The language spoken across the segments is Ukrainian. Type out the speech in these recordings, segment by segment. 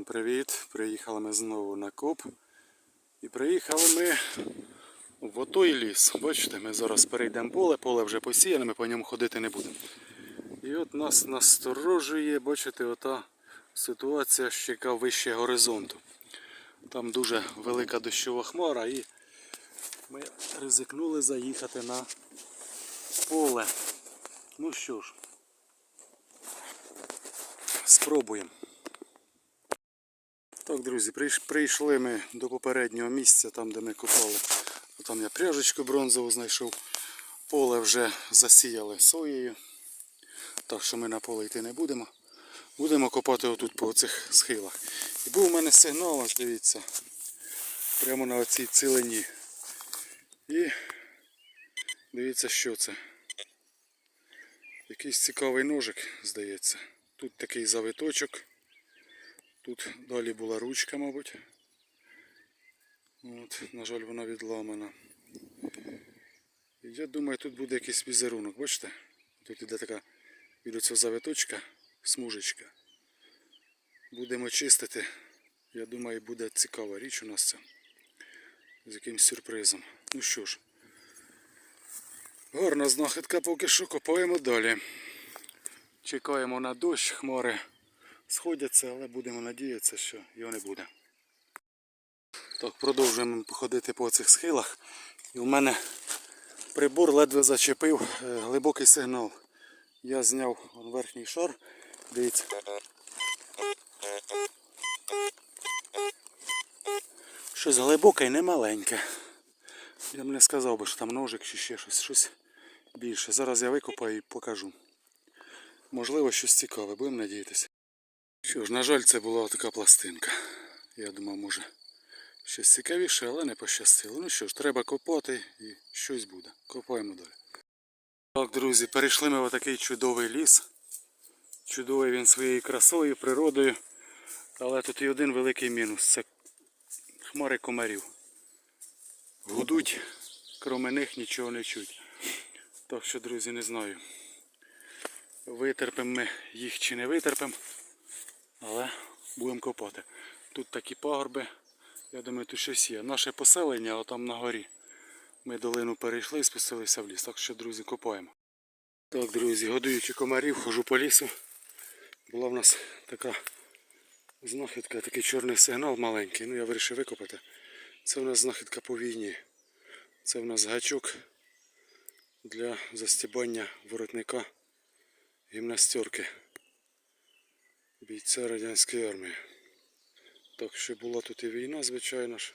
Всім привіт! Приїхали ми знову на коп. І приїхали ми в отой ліс. Бачите, ми зараз перейдемо поле, поле вже посіяне, ми по ньому ходити не будемо. І от нас насторожує, бачите, ота ситуація, що яка вище горизонту. Там дуже велика дощова хмара і ми ризикнули заїхати на поле. Ну що ж, спробуємо. Так, друзі, прийшли ми до попереднього місця, там де ми копали. Там я пряжечку бронзову знайшов. Поле вже засіяли соєю. Так що ми на поле йти не будемо. Будемо копати отут по цих схилах. І був у мене сигнал, ось дивіться. Прямо на оцій цілині. І дивіться, що це. Якийсь цікавий ножик, здається. Тут такий завиточок. Тут далі була ручка, мабуть. От, на жаль, вона відламана. Я думаю, тут буде якийсь візерунок, бачите? Тут іде така від оцього завиточка смужечка. Будемо чистити. Я думаю, буде цікава річ у нас це. З якимсь сюрпризом. Ну що ж. Гарна знахідка поки що копаємо далі. Чекаємо на дощ, хмари сходяться, але будемо надіятися, що його не буде. Так, продовжуємо походити по цих схилах. І у мене прибор ледве зачепив е, глибокий сигнал. Я зняв верхній шар. Дивіться. Щось глибоке і не маленьке. Я б не сказав би, що там ножик чи ще щось, щось більше. Зараз я викопаю і покажу. Можливо, щось цікаве, будемо надіятися. Що ж, на жаль, це була така пластинка. Я думав, може щось цікавіше, але не пощастило. Ну що ж, треба копати і щось буде. Копаємо далі. Так, друзі, перейшли ми в такий чудовий ліс. Чудовий він своєю красою, природою. Але тут і один великий мінус. Це хмари комарів. Гудуть, кроме них нічого не чуть. Так що, друзі, не знаю. Витерпимо ми їх чи не витерпимо. Але будемо копати. Тут такі пагорби. Я думаю, тут щось є. Наше поселення, а там на горі. Ми долину перейшли і спустилися в ліс. Так що, друзі, копаємо. Так, друзі, годуючи комарів, хожу по лісу. Була в нас така знахідка, такий чорний сигнал маленький. Ну я вирішив викопати. Це в нас знахідка по війні. Це в нас гачок для застібання воротника гімнастерки бійця радянської армії. Так що була тут і війна, звичайно ж.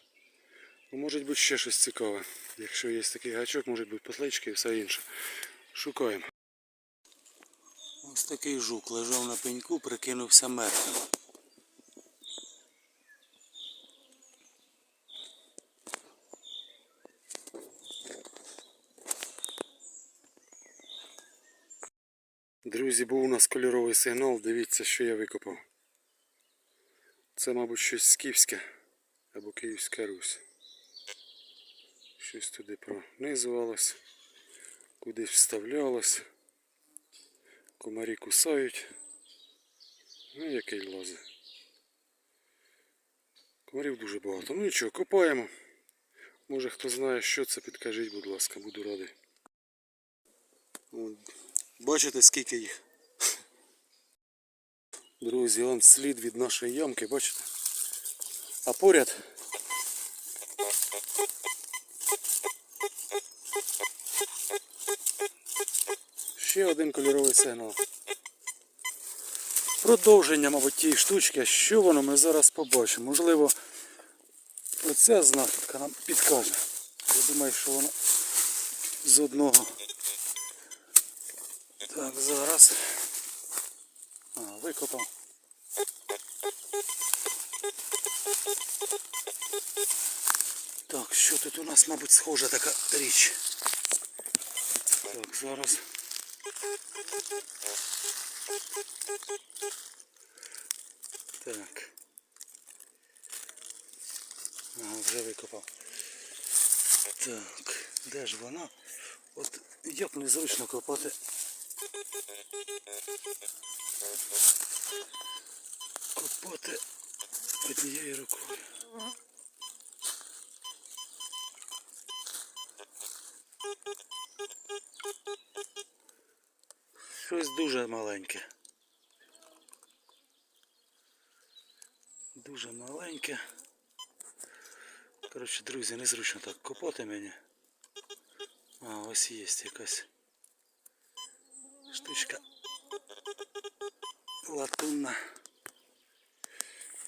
Ну, може бути ще щось цікаве. Якщо є такий гачок, може бути петлички і все інше. Шукаємо. Ось такий жук лежав на пеньку, прикинувся мертвим. Друзі, був у нас кольоровий сигнал, дивіться, що я викопав. Це, мабуть, щось скіфське або Київська Русь. Щось туди пронизувалось, кудись вставлялось. Комарі кусають. Ну, який лази. Комарів дуже багато. Ну нічого, копаємо. Може хто знає, що це, підкажіть, будь ласка, буду радий. Бачите, скільки їх? Друзі, он слід від нашої ямки, бачите? А поряд ще один кольоровий сигнал. Продовження, мабуть, тієї штучки, що воно ми зараз побачимо. Можливо, оця знахідка нам підкаже. Я думаю, що воно з одного. Так, зараз. А, викопав. Так, що тут у нас, мабуть, схожа така річ. Так, зараз. Так. Ага, вже викопав. Так, де ж вона? От як незручно копати копати однією рукою. Щось дуже маленьке. Дуже маленьке. Коротше, друзі, незручно так копати мені. А, ось є якась штучка латунна.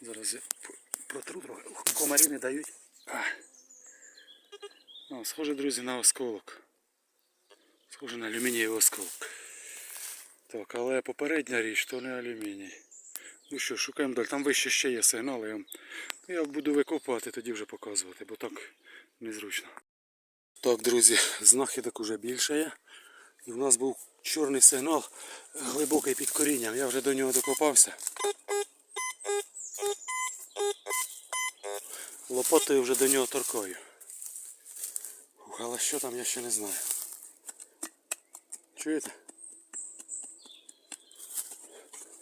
Зараз я протру трохи. Комарі не дають. А. Схоже, друзі, на осколок. Схоже на алюмінієвий осколок. Так, але попередня річ то не алюміній. Ну що, шукаємо далі. Там вище ще є сигнали. Я, я буду викопувати, тоді вже показувати, бо так незручно. Так, друзі, знахідок уже більше є. І в нас був чорний сигнал глибокий під корінням. Я вже до нього докопався. Лопатою вже до нього торкаю. Ух, але що там я ще не знаю. Чуєте?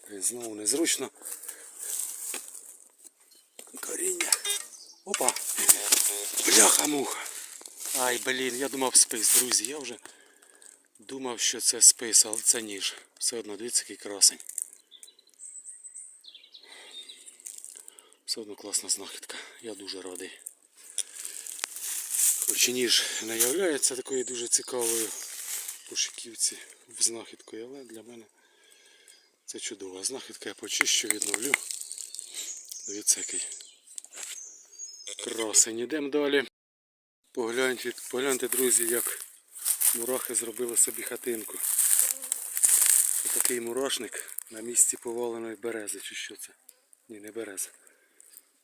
Знову незручно. Коріння. Опа! Бляха-муха! Ай, блін, я думав спис, друзі. Я вже думав, що це спис, але це ніж. Все одно, дивіться, який красень. Все одно класна знахідка. Я дуже радий. І ніж не являється такою дуже цікавою пошуківці в знахідку, але для мене це чудова знахідка. Я почищу, відновлю. Дивіться, який красень. Ідемо далі. Погляньте, погляньте, друзі, як мурахи зробили собі хатинку. Це такий мурашник на місці поваленої берези, чи що це? Ні, не береза.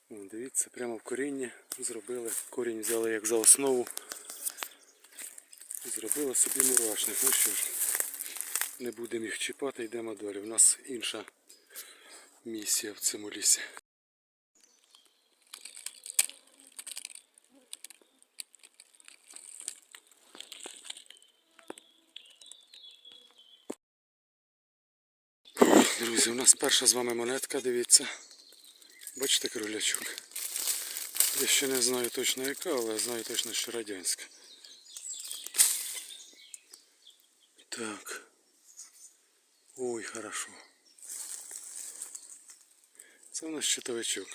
Дивіться, прямо в корінні зробили. Корінь взяли як за основу. Зробили собі мурашник. Ну що ж, не будемо їх чіпати, йдемо далі. У нас інша місія в цьому лісі. Друзі, у нас перша з вами монетка, дивіться. Бачите кролячок? Я ще не знаю точно яка, але знаю точно, що радянська. Так. Ой, хорошо. Це у нас щитовичок.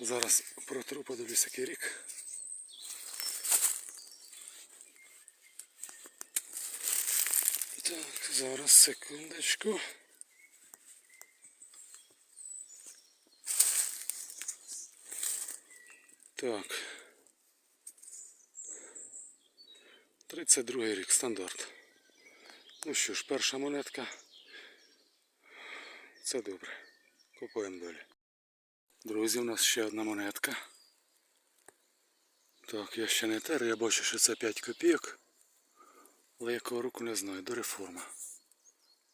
Зараз протру, подивлюсь, який рік. Так, зараз секундочку. Так. 32 рік стандарт. Ну що ж, перша монетка. Це добре. Купуємо далі. Друзі, у нас ще одна монетка. Так, я ще не тер, я бачу, що це 5 копійок. Але якого року не знаю, до реформа.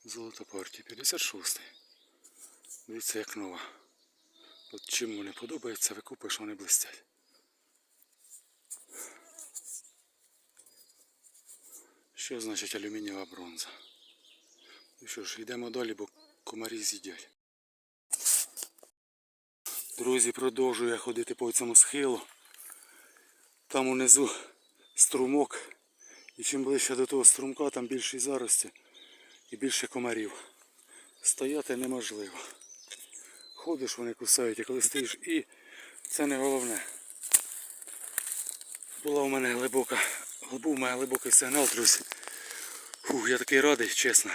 Золота партія 56. Дивіться, як нова. От чим вони подобається, викупиш, вони блистять. Що значить алюмінієва бронза? Ну що ж, йдемо далі, бо комарі з'їдять. Друзі, продовжую я ходити по цьому схилу. Там унизу струмок. І чим ближче до того струмка, там більше зарості і більше комарів. Стояти неможливо. Ходиш, вони кусають, а коли стоїш і це не головне. Була у мене глибока, був у мене глибокий сигнал, друзі. Фух, я такий радий, чесно.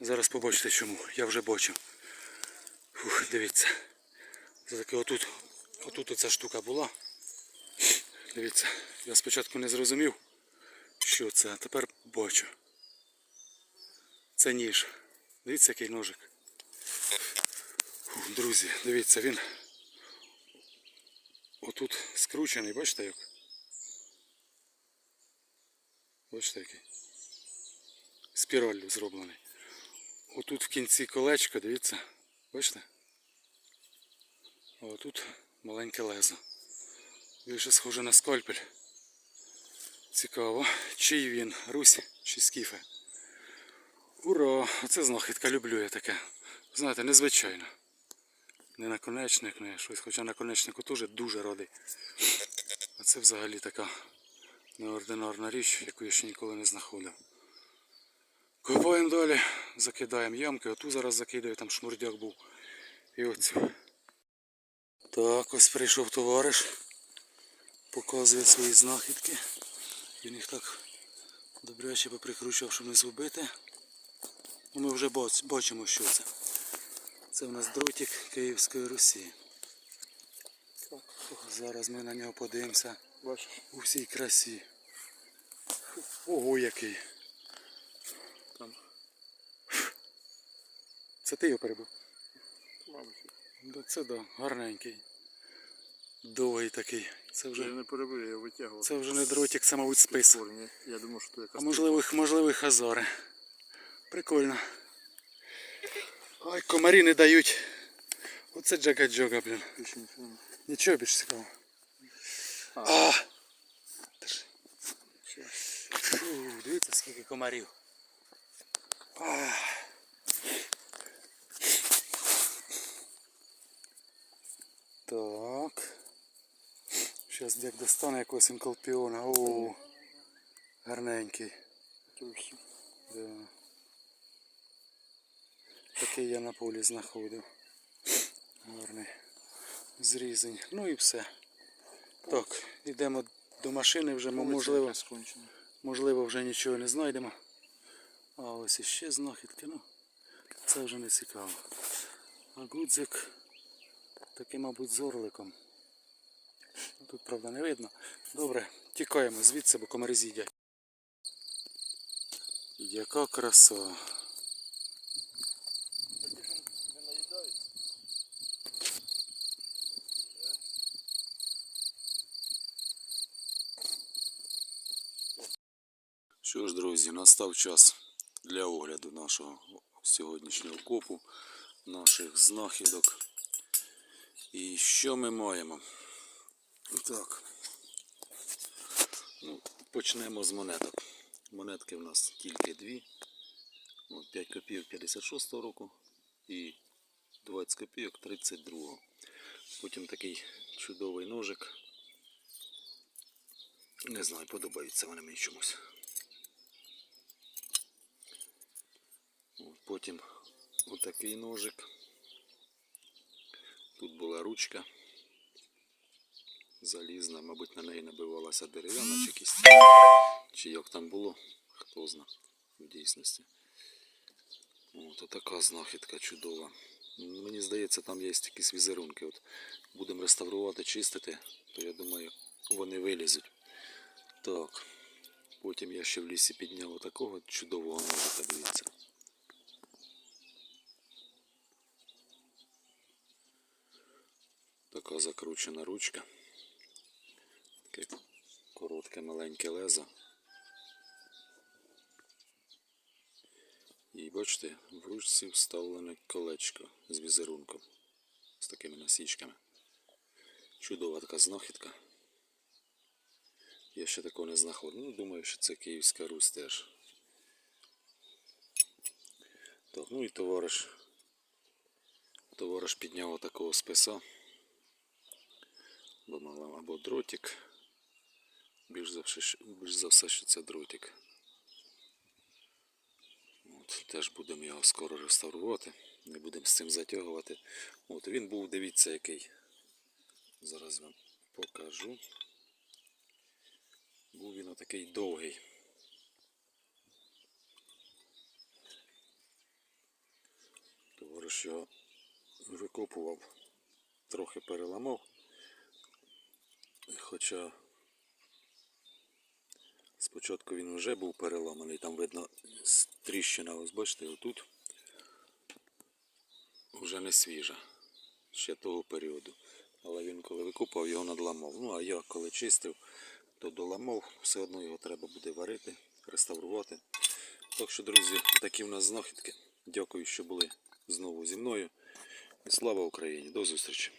Зараз побачите чому. Я вже бачив. Фух, дивіться. Це таке отут, отут оця штука була. Дивіться, я спочатку не зрозумів, що це, а тепер бачу. Це ніж. Дивіться, який ножик. Фух, друзі, дивіться, він отут скручений, бачите як? Бачите який? Спіраллю зроблений. Отут в кінці колечко, дивіться, бачите? А отут маленьке лезо. Більше схоже на скальпель. Цікаво. Чий він? Русі чи скіфи? Ура! Оце знахідка, люблю я таке. Знаєте, незвичайно. Не наконечник, не щось, хоча наконечнику теж дуже радий. А це взагалі така неординарна річ, яку я ще ніколи не знаходив. Копаємо далі, закидаємо ямки, оту зараз закидаю, там шнурдяк був. І оцю. Так, ось прийшов товариш. Показує свої знахідки. Він їх так добряче поприкручував, щоб не згубити. Ну, Ми вже бачимо, що це. Це в нас дротик Київської Русі. Зараз ми на нього подивимося у всій красі. Ого, який. Це ти його перебив? мабуть. Да, це да, гарненький. Довгий такий. Це Я вже, не перебив, я його витягував. це вже не дротик, це, мабуть, спис. Я думав, що то якась А можливо, можливо, хазари. Прикольно. Ай, комарі не дають. Оце джага-джога, блін. нічого. Більш цікавого. А. А! Фу, дивіться, скільки комарів. А. Так. Зараз дяк достане якогось інколпіона. О, гарненький. Да. Такий я на полі знаходив. Гарний. Зрізень. Ну і все. Так, йдемо до машини вже, мо- можливо, можливо вже нічого не знайдемо. А ось іще знахідки, ну це вже не цікаво. А гудзик такий, мабуть, з орликом. Ну, Тут, правда, не видно. Добре, тікаємо звідси, бо комарі з'їдять. Яка краса. Що ж, друзі, настав час для огляду нашого сьогоднішнього копу, наших знахідок. І що ми маємо? Так. Ну, почнемо з монеток. Монетки в нас тільки дві. От 5 копійок 56 року і 20 копійок 32. Потім такий чудовий ножик. Не знаю, подобаються вони мені чомусь. От, Потім отакий ножик. Тут була ручка. Залізна, мабуть, на неї набивалася дерев'яна чи кість. Чи як там було, хто зна в дійсності. От така знахідка чудова. Мені здається, там є якісь візерунки. От будемо реставрувати, чистити, то я думаю, вони вилізуть. Так. Потім я ще в лісі підняв отакого чудового ножика, дивіться. Така закручена ручка. Таке коротке маленьке лезо. І бачите, в ручці вставлене колечко з візерунком. З такими насічками. Чудова така знахідка. Я ще такого не знаходив. Ну, думаю, що це Київська Русь теж. Так, ну і товариш. Товариш підняв отакого списа. Бо мала або дротик. Більш за все, більш за все, що це дротик. От, теж будемо його скоро реставрувати. Не будемо з цим затягувати. От він був, дивіться, який. Зараз вам покажу. Був він отакий довгий. Товариш його викопував, трохи переламав. Хоча спочатку він вже був переламаний, там видно тріщина, ось бачите, отут вже не свіжа, ще того періоду. Але він коли викопав, його надламав. Ну а я коли чистив, то доламав, все одно його треба буде варити, реставрувати. Так що, друзі, такі в нас знахідки. Дякую, що були знову зі мною. І слава Україні! До зустрічі!